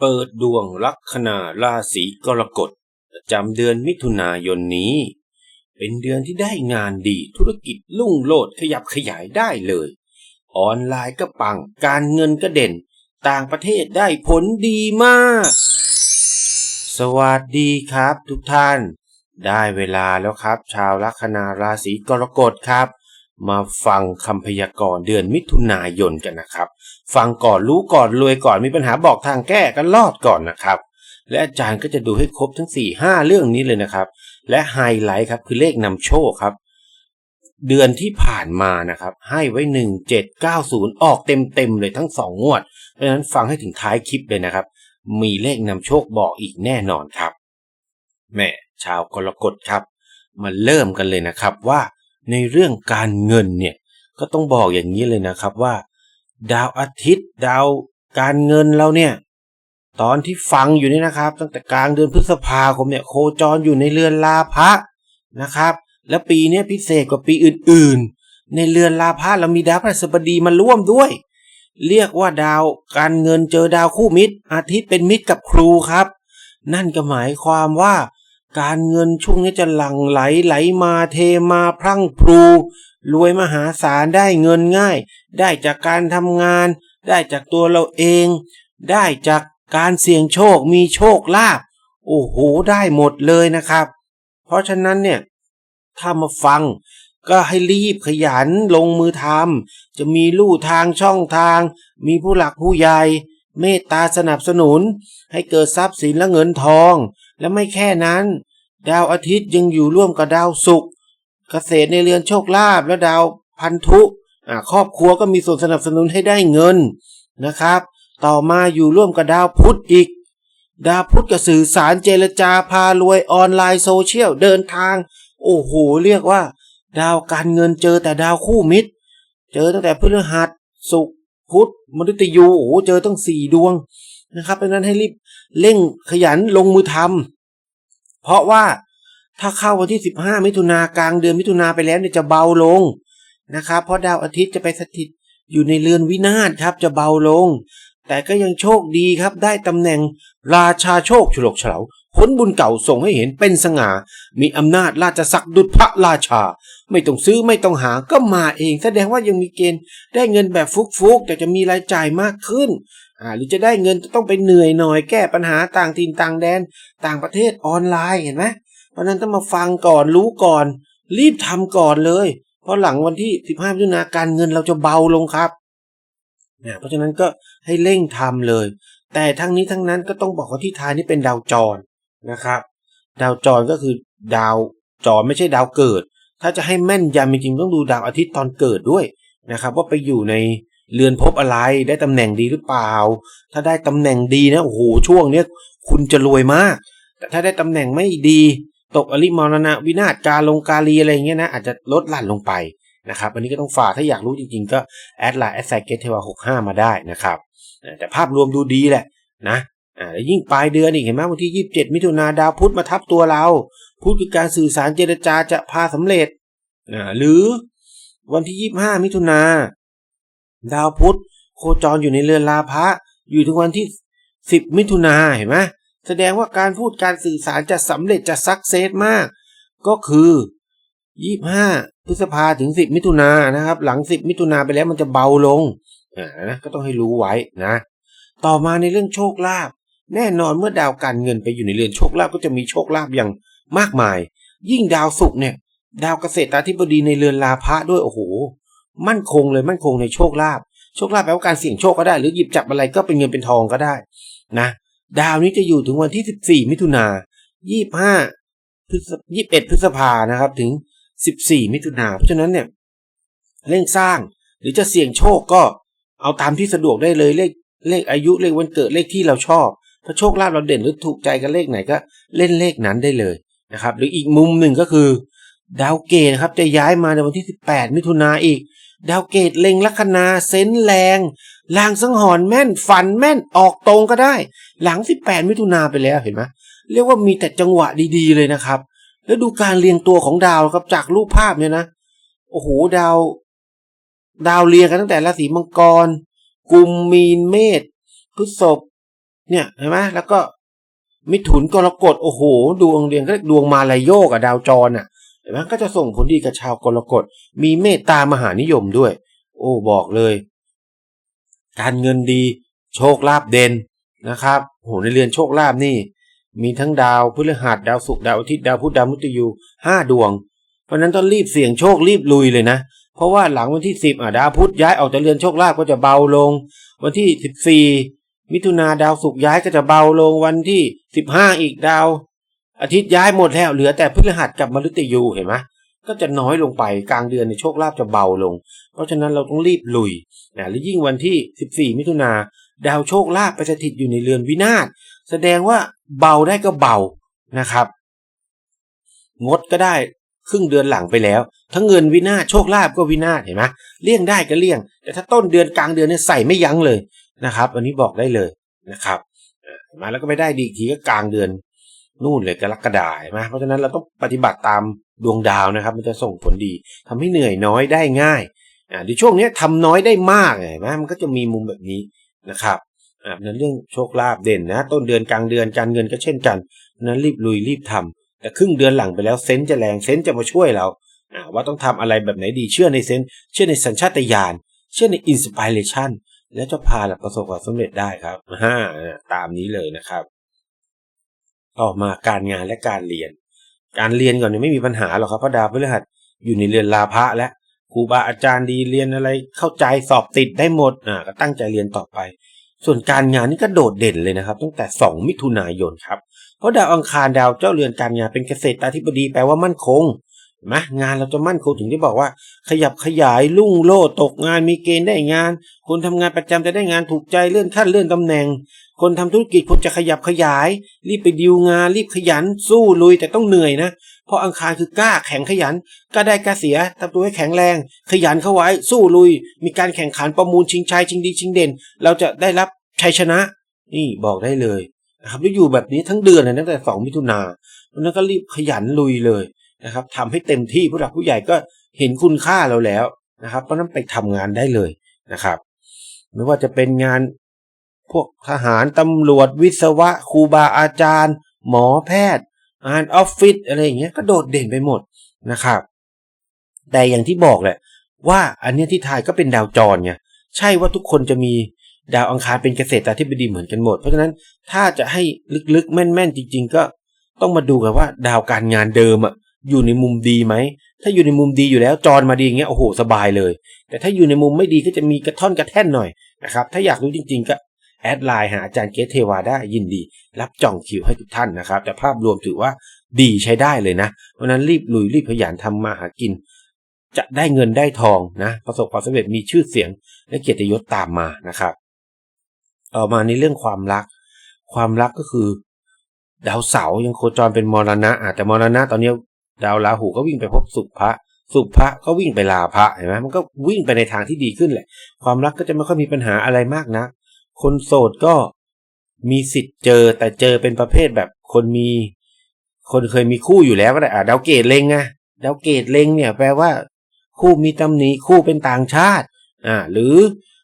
เปิดดวงลัคนาราศีกรกฎประจำเดือนมิถุนายนนี้ เป็นเดือนที่ได้งานดีธุรกิจลุ่งโลดขยับขยายได้เลย ออนไลน์ก็ปังการเงินก็เด่น ต่างประเทศได้ผลดีมาก สวัสดีครับทุกท่าน ได้เวลาแล้วครับ ชาวลัคนาราศีกรกฎครับ มาฟังคำพยากรณ์เดือนมิถุนายนกันนะครับ ฟังก่อนรู้ก่อนรวยก่อนมีปัญหาบอกทางแก้กันรอดก่อนนะครับ และอาจารย์ก็จะดูให้ครบทั้ง 4 5 เรื่องนี้เลยนะครับ และไฮไลท์ครับคือเลขนำโชคครับ เดือนที่ผ่านมานะครับ ให้ไว้ 1790 ออกเต็มๆเลยทั้ง 2 งวด เพราะฉะนั้นฟังให้ถึงท้ายคลิปเลยนะครับ มีเลขนำโชคบอกอีกแน่นอนครับแม่ชาวกรกฎครับ มาเริ่มกันเลยนะครับว่าในเรื่องการเงินเนี่ยก็ต้องบอกอย่างนี้เลยนะครับว่า ดาวอาทิตย์ ดาวการเงินเราเนี่ย ตอนที่ฟังอยู่นี่นะครับ ตั้งแต่กลางเดือนพฤษภาคมเนี่ยโคจรอยู่ในเรือนลาภะนะครับ และปีนี้พิเศษกว่าปีอื่น ๆ ในเรือนลาภะเรามีดาวพฤหัสบดีมาร่วมด้วย เรียกว่าดาวการเงินเจอดาวคู่มิตร อาทิตย์เป็นมิตรกับครูครับ นั่นก็หมายความว่าการเงินช่วงนี้จะหลั่งไหลไหลมาเทมาพรั่งพรู รวยมหาศาลได้เงินง่าย ได้จากการทำงาน ได้จากตัวเราเอง ได้จากการเสี่ยงโชคมีโชคลาภโอ้โหได้หมดเลยนะครับ เพราะฉะนั้นเนี่ยถ้ามาฟังก็ให้รีบขยันลงมือทำจะมีลู่ทางช่องทาง มีผู้หลักผู้ใหญ่ เมตตาสนับสนุน ให้เกิดทรัพย์สินและเงินทอง และไม่แค่นั้น ดาวอาทิตย์ยังอยู่ร่วมกับดาวศุกร์ เกษตรในเรือนโชคลาภและดาวพันธุครอบครัวก็มีส่วนสนับสนุนให้ได้เงินนะครับ ต่อมาอยู่ร่วมกับดาวพุธอีก ดาวพุธกับสื่อสารเจรจาพารวยออนไลน์โซเชียลเดินทาง โอ้โห เรียกว่า ดาวการเงินเจอแต่ดาวคู่มิตร เจอตั้งแต่พฤหัสศุกร์พุธมฤตยูโอ้โหเจอตั้งสี่ดวงนะครับเพราะนั้นให้รีบเร่งขยันลงมือทำเพราะว่า ถ้าเข้าวันที่ 15 มิถุนากลางเดือนมิถุนาไปแล้วเนี่ยจะเบาลงนะครับเพราะดาวอาทิตย์จะไปสถิตอยู่ในเรือนวินาศครับจะเบาลง แต่ก็ยังโชคดีครับได้ตำแหน่งราชาโชคฉลกเฉลาผลบุญเก่าส่งให้เห็นเป็นสง่า มีอำนาจราชศักดิ์ดุจพระราชา ไม่ต้องซื้อไม่ต้องหาก็มาเอง แสดงว่ายังมีเกณฑ์ได้เงินแบบฟุกๆ แต่จะมีรายจ่ายมากขึ้นอ่าหรือจะได้เงินจะต้องไปเหนื่อยหน่อยแก้ปัญหาต่างถิ่นต่างแดน ต่างประเทศออนไลน์เห็นไหม เพราะนั้นต้องมาฟังก่อนรู้ก่อน รีบทำก่อนเลย เพราะหลังวันที่ 15มิถุนาการเงินเราจะเบาลงครับเนี่ยเพราะฉะนั้นก็ให้เร่งทำเลย แต่ทั้งนี้ทั้งนั้นก็ต้องบอกว่าที่ทายนี่เป็นดาวจรนะครับ ดาวจรก็คือดาวจรไม่ใช่ดาวเกิด ถ้าจะให้แม่นยำจริงๆต้องดูดาวอาทิตย์ตอนเกิดด้วยนะครับ ว่าไปอยู่ในเรือนภพอะไรได้ตำแหน่งดีหรือเปล่า ถ้าได้ตำแหน่งดีนะโอ้โหช่วงเนี้ยคุณจะรวยมาก แต่ถ้าได้ตำแหน่งไม่ดี ตกอริมรณะวินาศกาลงกาลีอะไรเงี้ยนะอาจจะลดหลั่นลงไปนะครับอันนี้ก็ต้องฝากถ้าอยากรู้จริงๆ ก็แอดไลน์แอดไซเกตเทวาหกห้ามาได้นะครับแต่ภาพรวมดูดีแหละนะอ่าแล้วยิ่งปลายเดือนอีกเห็นไหมวันที่ยี่สิบเจ็ดมิถุนาดาวพุธมาทับตัวเราพุธคือการสื่อสารเจรจาจะพาสำเร็จอ่าหรือวันที่ยี่บห้ามิถุนาดาวพุธโคจรอยู่ในเรือนลาภะอยู่ถึงวันที่สิบมิถุนาเห็นไหม แสดงว่าการพูดการสื่อสารจะสำเร็จจะสักเซสมาก ก็คือยี่ห้าพฤษภาถึงสิบมิถุนานะครับ หลังสิบมิถุนาไปแล้วมันจะเบาลงอ่านะก็ต้องให้รู้ไว้นะ ต่อมาในเรื่องโชคลาภแน่นอนเมื่อดาวการเงินไปอยู่ในเรือนโชคลาภก็จะมีโชคลาภอย่างมากมาย ยิ่งดาวศุกร์เนี่ย ดาวเกษตราธิบดีในเรือนลาภะด้วยโอ้โห มั่นคงเลยมั่นคงในโชคลาภโชคลาภแปลว่าการเสี่ยงโชคก็ได้ หรือหยิบจับอะไรก็เป็นเงินเป็นทองก็ได้นะ ดาวนี้จะอยู่ถึงวันที่ 14 มิถุนา25พฤษ21 พฤษภานะครับ ถึง 14 มิถุนาเพราะฉะนั้นเนี่ยเร่งสร้างหรือจะเสี่ยงโชคก็เอาตามที่สะดวกได้เลยเลขเลขอายุเลขวันเกิดเลขที่เราชอบถ้าโชคลาภเราเด่นหรือถูกใจกับเลขไหนก็เล่นเลขนั้นได้เลยนะครับ หรืออีกมุมหนึ่งก็คือ ดาวเกตครับจะย้ายมาในวันที่ 18 มิถุนาอีก ดาวเกตเล็งลัคนาเซนแรงลางสังหรณ์แม่นฝันแม่นออกตรงก็ได้ หลัง 18 มิถุนาไปแล้วเห็นไหมเรียกว่ามีแต่จังหวะดีๆเลยนะครับ แล้วดูการเรียงตัวของดาวครับจากรูปภาพเนี่ยนะโอ้โหดาว ดาวเรียงกันตั้งแต่ราศีมังกร กุมมีนเมษพฤษภเนี่ยเห็นไหมแล้วก็มิถุนกรกฎโอ้โหดวงเรียนก็เรียกดวงมาลายโยกอะดาวจรอะเห็นไหมก็จะส่งผลดีกับชาวกรกฎมีเมตตามหานิยมด้วย โอ้บอกเลย การเงินดี โชคลาภเด่น นะครับโหในเรือนโชคลาภนี่ มีทั้งดาวพฤหัสดาวศุกร์ดาวอาทิตย์ดาวพุธดาวมุตยูห้าดวง เพราะนั้นต้องรีบเสี่ยงโชครีบลุยเลยนะ เพราะว่าหลังวันที่สิบอะดาวพุธย้ายออกจากเรือนโชคลาภก็จะเบาลง วันที่สิบสี่มิถุนาดาวศุกร์ย้ายก็จะเบาลงวันที่สิบห้าอีกดาว อาทิตย์ย้ายหมดแล้วเหลือแต่พฤหัสกับมฤตยูเห็นไหมก็จะน้อยลงไปกลางเดือนในโชคลาภจะเบาลง เพราะฉะนั้นเราต้องรีบลุยนะและยิ่งวันที่ 14 มิถุนา ดาวโชคลาภไปสถิตอยู่ในเรือนวินาศแสดงว่าเบาได้ก็เบานะครับ งดก็ได้ครึ่งเดือนหลังไปแล้ว ทั้งเงินวินาศโชคลาภก็วินาศเห็นไหมเลี่ยงได้ก็เลี่ยง แต่ถ้าต้นเดือนกลางเดือนเนี่ยใส่ไม่ยั้งเลยนะครับ อันนี้บอกได้เลยนะครับมาแล้วก็ไม่ได้ดีอีกทีก็กลางเดือนนู่นเลยกรกฎาเห็นไหมเพราะฉะนั้นเราต้องปฏิบัติตามดวงดาวนะครับ มันจะส่งผลดีทำให้เหนื่อยน้อยได้ง่ายอ่าในช่วงนี้ยทำน้อยได้มากเห็นไหมมันก็จะมีมุมแบบนี้ นะครับนั้นเรื่องโชคลาภเด่นนะ ต้นเดือนกลางเดือนการเงินก็เช่นกันนั้นรีบลุยรีบทำแต่ครึ่งเดือนหลังไปแล้วเซนจะแรงเซนจะมาช่วยเราว่าต้องทำอะไรแบบไหนดีเชื่อในเซนเชื่อในสัญชาตญาณเชื่อในอินสปิเรชันแล้วจะพาเราประสบความสำเร็จได้ครับฮ่าตามนี้เลยนะครับ ต่อมาการงานและการเรียน การเรียนก่อนเนี่ยไม่มีปัญหาหรอกครับเพราะดาวพฤหัสอยู่ในเรือนลาภะและ ครูบาอาจารย์ดีเรียนอะไร เข้าใจสอบติดได้หมดอ่าก็ตั้งใจเรียนต่อไป ส่วนการงานนี่ก็โดดเด่นเลยนะครับ ตั้งแต่ 2 มิถุนายนครับ เพราะดาวอังคารดาวเจ้าเรือนการงานเป็นเกษตราธิบดีแปลว่ามั่นคงนไหมงานเราจะมั่นคงถึงที่บอกว่า ขยับขยายลุ่งโลดตกงานมีเกณฑ์ได้งาน คนทำงานประจำจะได้งานถูกใจเลื่อนขั้นเลื่อนตำแหน่ง คนทำธุรกิจควรจะขยับขยาย รีบไปดิวงาน รีบขยันสู้ลุยแต่ต้องเหนื่อยนะ เพราะอังคารคือกล้าแข็งขยันกล้าได้กล้าเสียทำตัวให้แข็งแรง ขยันเข้าไว้ สู้ลุย มีการแข่งขันประมูลชิงชัยชิงดีชิงเด่น เราจะได้รับชัยชนะ นี่บอกได้เลยนะครับแล้วอยู่แบบนี้ทั้งเดือนเลยตั้งแต่สองมิถุนาเพราะนั้นก็รีบขยันลุยเลยนะครับทำให้เต็มที่ผู้หลักผู้ใหญ่ก็เห็นคุณค่าเราแล้วนะครับ เพราะนั้นไปทำงานได้เลยนะครับ ไม่ว่าจะเป็นงานพวกทหารตำรวจวิศวะครูบาอาจารย์ หมอแพทย์ งานออฟฟิศอะไรอย่างเงี้ยก็โดดเด่นไปหมดนะครับ แต่อย่างที่บอกแหละว่าอันเนี้ยที่ทายก็เป็นดาวจรไงใช่ว่าทุกคนจะมีดาวอังคารเป็นเกษตราธิบดีเหมือนกันหมด เพราะฉะนั้นถ้าจะให้ลึกๆแม่นๆจริง ๆ ก็ต้องมาดูกันว่าดาวการงานเดิมอะอยู่ในมุมดีไหม ถ้าอยู่ในมุมดีอยู่แล้วจรมาดีอย่างเงี้ยโอ้โหสบายเลย แต่ถ้าอยู่ในมุมไม่ดีก็จะมีกระท่อนกระแท่นหน่อยนะครับ ถ้าอยากรู้จริง ๆ ก็ แอดไลน์หาอาจารย์เกตเทวาได้ยินดี รับจองคิวให้ทุกท่านนะครับ แต่ภาพรวมถือว่าดีใช้ได้เลยนะ เพราะนั้นรีบลุยรีบขยันทำมาหากิน จะได้เงินได้ทองนะ ประสบความสำเร็จมีชื่อเสียง และเกียรติยศตามมานะครับต่อมาในเรื่องความรัก ความรักก็คือ ดาวเสาร์ยังโคจรเป็นมรณะอะแต่มรณะตอนนี้ดาวราหูก็วิ่งไปพบสุภะสุภะก็วิ่งไปลาภะเห็นไหมมันก็วิ่งไปในทางที่ดีขึ้นแหละ ความรักก็จะไม่ค่อยมีปัญหาอะไรมากนะ คนโสดก็มีสิทธิ์เจอแต่เจอเป็นประเภทแบบคนมี คนเคยมีคู่อยู่แล้วก็ได้อะดาวเกตเลงไงดาวเกตเลงเนี่ย แปลว่า คู่มีตำหนิคู่เป็นต่างชาติ อ่า หรือ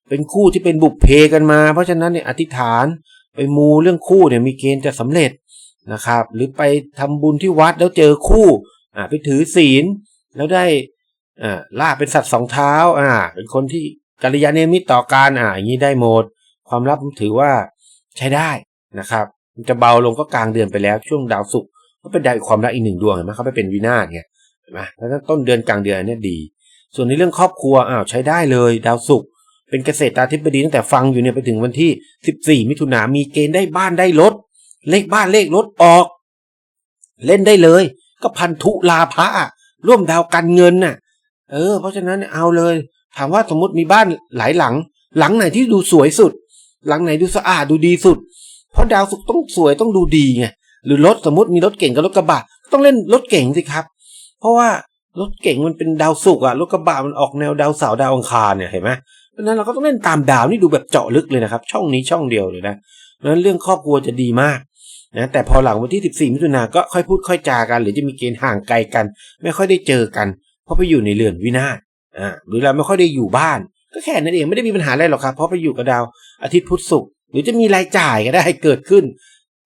เป็นคู่ที่เป็นบุพเพกันมา เพราะฉะนั้นเนี่ยอธิษฐานไปมูเรื่องคู่เนี่ยมีเกณฑ์จะสำเร็จนะครับ หรือไปทำบุญที่วัดแล้วเจอคู่ อ่าไปถือศีล แล้วได้อ่าล่าเป็นสัตว์สองเท้า อ่า เป็นคนที่กัลยาณมิตรต่อการอ่าอย่างนี้ได้หมด ความลับถือว่าใช้ได้นะครับมันจะเบาลงก็กลางเดือนไปแล้วช่วงดาวศุกร์ก็เป็นดาวอีความรักอีกหนึ่งดวงเห็นไหมเขาไปเป็นวินาศไงเห็นไหมเพราะฉะนั้นต้นเดือนกลางเดือนเนี่ยดี ส่วนในเรื่องครอบครัวอ้าวใช้ได้เลย ดาวศุกร์เป็นเกษตราธิบดีตั้งแต่ฟังอยู่เนี่ยไปถึงวันที่ 14 มิถุนามีเกณฑ์ได้บ้านได้รถเลขบ้านเลขรถออก เล่นได้เลย ก็พันธุลาภะร่วมดาวการเงินน่ะ เออ เพราะฉะนั้นเอาเลย ถามว่าสมมติมีบ้านหลายหลัง หลังไหนที่ดูสวยสุด หลังไหนดูสะอาดดูดีสุด เพราะดาวศุกร์ต้องสวยต้องดูดีไงหรือรถสมมติมีรถเก่งกับรถกระบะต้องเล่นรถเก่งสิครับ เพราะว่ารถเก่งมันเป็นดาวศุกร์อะรถกระบะมันออกแนวดาวเสาร์ดาวอังคารเนี่ยเห็นไหมเพราะนั้นเราก็ต้องเล่นตามดาวนี่ดูแบบเจาะลึกเลยนะครับ ช่องนี้ช่องเดียวเลยนะเพราะฉะนั้นเรื่องครอบครัวจะดีมากนะแต่พอหลังวันที่ 14 มิถุนาก็ค่อยพูดค่อยจากัน หรือจะมีเกณฑ์ห่างไกลกัน ไม่ค่อยได้เจอกัน เพราะไปอยู่ในเรือนวินาศอ่าหรือเราไม่ค่อยได้อยู่บ้าน ก็แค่นั้นเองไม่ได้มีปัญหาอะไรหรอกครับ เพราะไปอยู่กับดาวอาทิตย์พุธศุกร์หรือจะมีรายจ่ายก็ได้เกิดขึ้น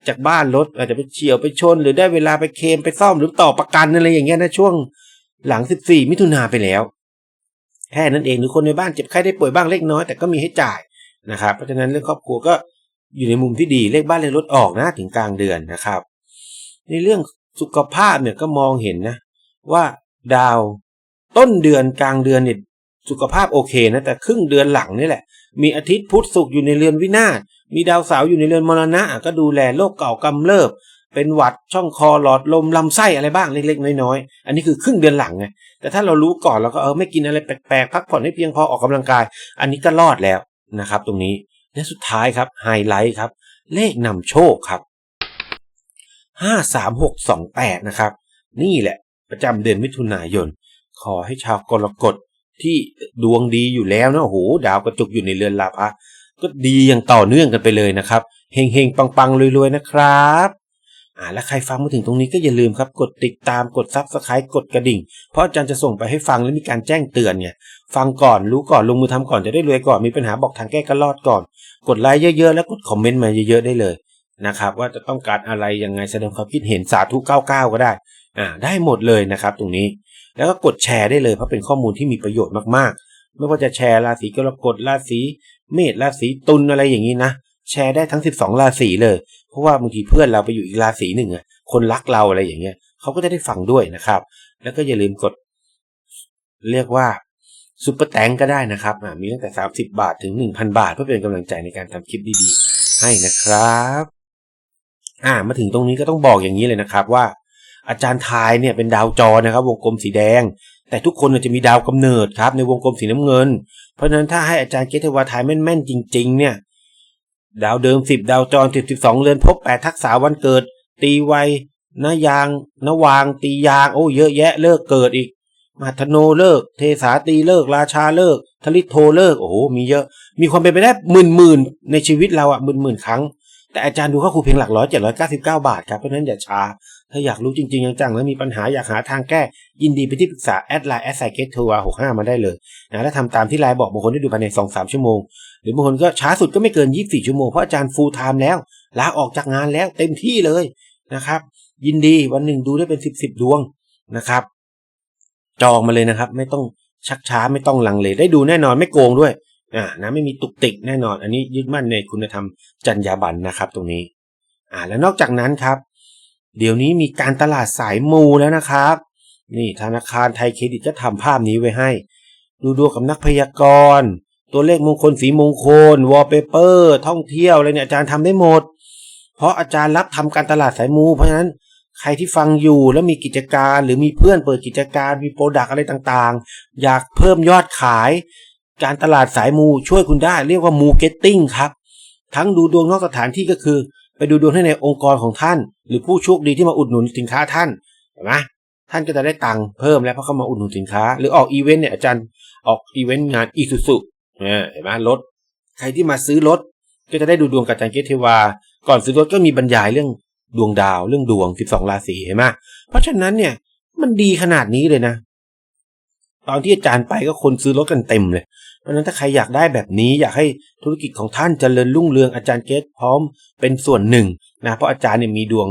จากบ้านรถอาจจะไปเฉียวไปชน หรือได้เวลาไปเคลมไปซ่อมหรือต่อประกันอะไรอย่างเงี้ยนะช่วงหลัง 14 มิถุนาไปแล้ว แค่นั้นเองหรือคนในบ้านเจ็บไข้ได้ป่วยบ้างเล็กน้อยแต่ก็มีให้จ่ายนะครับเพราะฉะนั้นเรื่องครอบครัวก็อยู่ในมุมที่ดีเลขบ้านเลขรถออกนะถึงกลางเดือนนะครับ ในเรื่องสุขภาพเนี่ยก็มองเห็นนะ ว่าดาวต้นเดือนกลางเดือนเนี่ย สุขภาพโอเคนะแต่ครึ่งเดือนหลังนี่แหละ มีอาทิตย์พุธศุกร์อยู่ในเรือนวินาศมีดาวเสาร์อยู่ในเรือนมรณะก็ดูแลโรคเก่ากำเริบ เป็นหวัดช่องคอหลอดลมลำไส้อะไรบ้างเล็กๆน้อยๆอันนี้คือครึ่งเดือนหลังไงแต่ถ้าเรารู้ก่อนเราก็เออไม่กินอะไรแปลกๆพักผ่อนให้เพียงพอออกกำลังกาย อันนี้ก็รอดแล้วนะครับ ตรงนี้และสุดท้ายครับไฮไลท์ครับ เลขนำโชคครับห้าสามหกสองแปดนะครับ นี่แหละ ประจำเดือนมิถุนายน ขอให้ชาวกรกฎ ที่ดวงดีอยู่แล้วนะโอ้โหดาวกระจุกอยู่ในเรือนลาภะก็ดีอย่างต่อเนื่องกันไปเลยนะครับเฮงเฮงปังปังรวยๆนะครับอ่าและใครฟังมาถึงตรงนี้ก็อย่าลืมครับ กดติดตามกดซับสไครต์กดกระดิ่ง เพราะอาจารย์จะส่งไปให้ฟังและมีการแจ้งเตือนไงฟังก่อนรู้ก่อนลงมือทำก่อนจะได้รวยก่อนมีปัญหาบอกทางแก้ก็รอดก่อน กดไลค์เยอะๆ แล้วกดคอมเมนต์มาเยอะๆ ได้เลยนะครับ ว่าจะต้องการอะไรยังไงแสดงความคิดเห็นสาธุ99ก็ได้อ่าได้หมดเลยนะครับ ตรงนี้ แล้วก็กดแชร์ได้เลยเพราะเป็นข้อมูลที่มีประโยชน์มากๆ ไม่ว่าจะแชร์ราศีกรกฎราศีเมษราศีตุลอะไรอย่างนี้นะแชร์ได้ทั้ง 12 ราศีเลย เพราะว่าบางทีเพื่อนเราไปอยู่อีกราศีหนึ่งอะคนรักเราอะไรอย่างเงี้ยเขาก็จะได้ฟังด้วยนะครับ แล้วก็อย่าลืมกด เรียกว่าซุปเปอร์แตงก็ได้นะครับมีตั้งแต่ 30 บาทถึง 1,000 บาท เพื่อเป็นกำลังใจในการทำคลิปดีๆ ให้นะครับ อ่ามาถึงตรงนี้ก็ต้องบอกอย่างนี้เลยนะครับว่า อาจารย์ทายเนี่ยเป็นดาวจรนะครับ วงกลมสีแดง แต่ทุกคนจะมีดาวกำเนิดครับ ในวงกลมสีน้ำเงิน เพราะฉะนั้นถ้าให้อาจารย์เกตวาทายแม่นๆจริง ๆ เนี่ย ดาวเดิม10ดาวจร10 12เรือนพบ8ทักษะวันเกิด ตีไวนายางนวาง ตียาง โอ้เยอะแยะเลิกเกิดอีกมาธโนเลิก เทสาตีเลิก ราชาเลิกทลิตโทเลิก โอ้โห มีเยอะ มีความเป็นไปได้หมื่นหมื่นในชีวิตเราอะหมื่นหมื่นครั้ง แต่อาจารย์ดูข้าครูเพียงหลักร้อยเจ็ดร้อยเก้าสิบเก้าบาทครับ เพราะนั้นอย่าช้า ถ้าอยากรู้จริงๆจังๆแล้วมีปัญหาอยากหาทางแก้ ยินดีไปที่ปรึกษาแอดไลน์แอดไซเกตทัวร์หกห้ามาได้เลยนะถ้าทำตามที่ไลน์บอกบางคนได้ดูภายในสองสามชั่วโมง หรือบางคนก็ช้าสุดก็ไม่เกินยี่สี่ชั่วโมง เพราะอาจารย์ฟูลไทม์แล้วลาออกจากงานแล้วเต็มที่เลยนะครับ ยินดีวันหนึ่งดูได้เป็นสิบสิบดวงนะครับ จองมาเลยนะครับ ไม่ต้องชักช้าไม่ต้องลังเลได้ดูแน่นอนไม่โกงด้วยอ่านะไม่มีตุกติกแน่นอน อันนี้ยึดมั่นในคุณธรรมจรรยาบรรณนะครับ ตรงนี้ อ่า แล้วนอกจากนั้นครับ เดี๋ยวนี้มีการตลาดสายมูแล้วนะครับ นี่ธนาคารไทยเครดิตก็ทำภาพนี้ไว้ให้ ดูดวงกับนักพยากรณ์ ตัวเลขมงคลสีมงคล วอลเปเปอร์ ท่องเที่ยวอะไรเนี่ยอาจารย์ทำได้หมด เพราะอาจารย์รับทำการตลาดสายมู เพราะฉะนั้นใครที่ฟังอยู่แล้วมีกิจการหรือมีเพื่อนเปิดกิจการมีโปรดักอะไรต่างๆ อยากเพิ่มยอดขาย การตลาดสายมูช่วยคุณได้เรียกว่ามูเก็ตติ้งครับ ทั้งดูดวงนอกสถานที่ก็คือ ไปดูดวงให้ในองค์กรของท่าน หรือผู้โชคดีที่มาอุดหนุนสินค้าท่านเห็นไหมท่านก็จะได้ตังค์เพิ่มแล้วเพราะเขามาอุดหนุนสินค้า หรือออกอีเวนต์เนี่ยอาจารย์ออกอีเวนต์งานอีสุสุเห็นไหมรถ ใครที่มาซื้อรถก็จะได้ดูดวงกับอาจารย์เกตเทวา ก่อนซื้อรถก็มีบรรยายเรื่องดวงดาวเรื่องดวง 12 ราศีเห็นไหมเพราะฉะนั้นเนี่ยมันดีขนาดนี้เลยนะ ตอนที่อาจารย์ไปก็คนซื้อรถกันเต็มเลย เพราะนั้นถ้าใครอยากได้แบบนี้อยากให้ธุรกิจของท่านจเจริญรุ่งเรืองอาจารย์เกตพร้อมเป็นส่วนหนึ่งนะเพราะอาจารย์เนี่ยมีดวง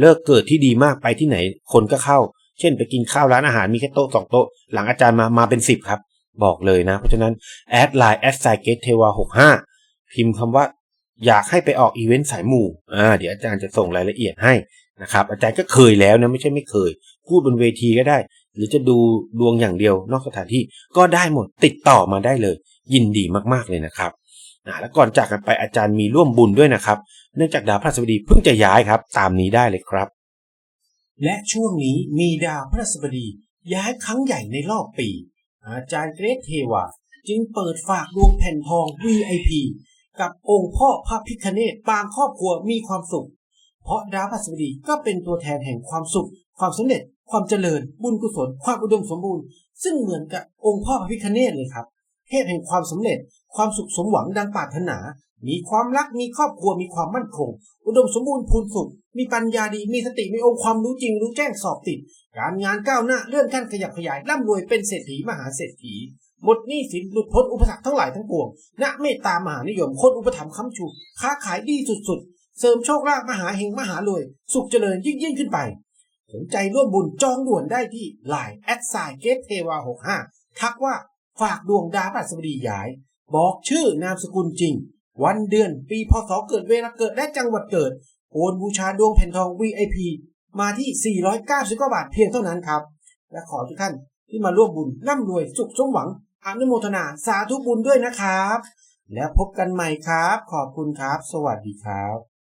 เลิกเกิดที่ดีมากไปที่ไหน คนก็เข้า เช่น ไปกินข้าวร้านอาหารมีแค่โต๊ะสองโต๊ะ หลังอาจารย์มามาเป็นสิบครับ บอกเลยนะ เพราะฉะนั้นแอดไลน์แอดไซเกตเทวาหกห้าพิมพ์คำว่าอยากให้ไปออกอีเวนต์สายหมู่อ่าเดี๋ยวอาจารย์จะส่งรายละเอียดให้นะครับอาจารย์ก็เคยแล้วนะไม่ใช่ไม่เคย พูดบนเวทีก็ได้ หรือจะดูดวงอย่างเดียวนอกสถานที่ก็ได้หมดติดต่อมาได้เลย ยินดีมากๆเลยนะครับแล้วก่อนจากกันไปอาจารย์มีร่วมบุญด้วยนะครับ เนื่องจากดาวพฤหัสบดีเพิ่งจะย้ายครับ ตามนี้ได้เลยครับ และช่วงนี้มีดาวพฤหัสบดีย้ายครั้งใหญ่ในรอบปี อาจารย์เกรทเทวาจึงเปิดฝากดวงแผ่นทอง VIP กับองค์พ่อพระพิคเนตบางครอบครัวมีความสุข เพราะดาวพฤหัสบดีก็เป็นตัวแทนแห่งความสุข ความสำเร็จ ความเจริญ บุญกุศล ความอุดมสมบูรณ์ ซึ่งเหมือนกับองค์พ่อพระพิคเนตเลยครับเทพแห่งความสำเร็จ ความสุขสมหวังดังปรารถนา มีความรัก มีครอบครัว มีความมั่นคง อุดมสมบูรณ์พูนสุข มีปัญญาดี มีสติ มีองค์ความรู้จริง รู้แจ้งสอบติด การงานก้าวหน้า เลื่อนขั้นขยับขยาย ร่ำรวยเป็นเศรษฐีมหาเศรษฐี หมดหนี้สิน หลุดพ้นอุปสรรคทั้งหลายทั้งปวง ณ เมตตามหานิยม คนอุปถัมภ์ค้ำชู ค้าขายดีสุดๆ เสริมโชคลาภมหาเฮงมหารวย สุขเจริญยิ่งยิ่งขึ้นไป สนใจร่วมบุญจองด่วนได้ที่ Line แอดไซเกตเทวา65 ทักว่าฝากดวงดาวพฤหัสบดีย้าย บอกชื่อนามสกุลจริง วันเดือนปีพศเกิดเวลาเกิดและจังหวัดเกิดโอนบูชาดวงแผ่นทอง VIP มาที่ 499บาทเพียงเท่านั้นครับ และขอทุกท่านที่มาร่วมบุญร่ำรวยสุขสมหวังอนุโมทนาสาธุบุญด้วยนะครับ แล้วพบกันใหม่ครับ ขอบคุณครับ สวัสดีครับ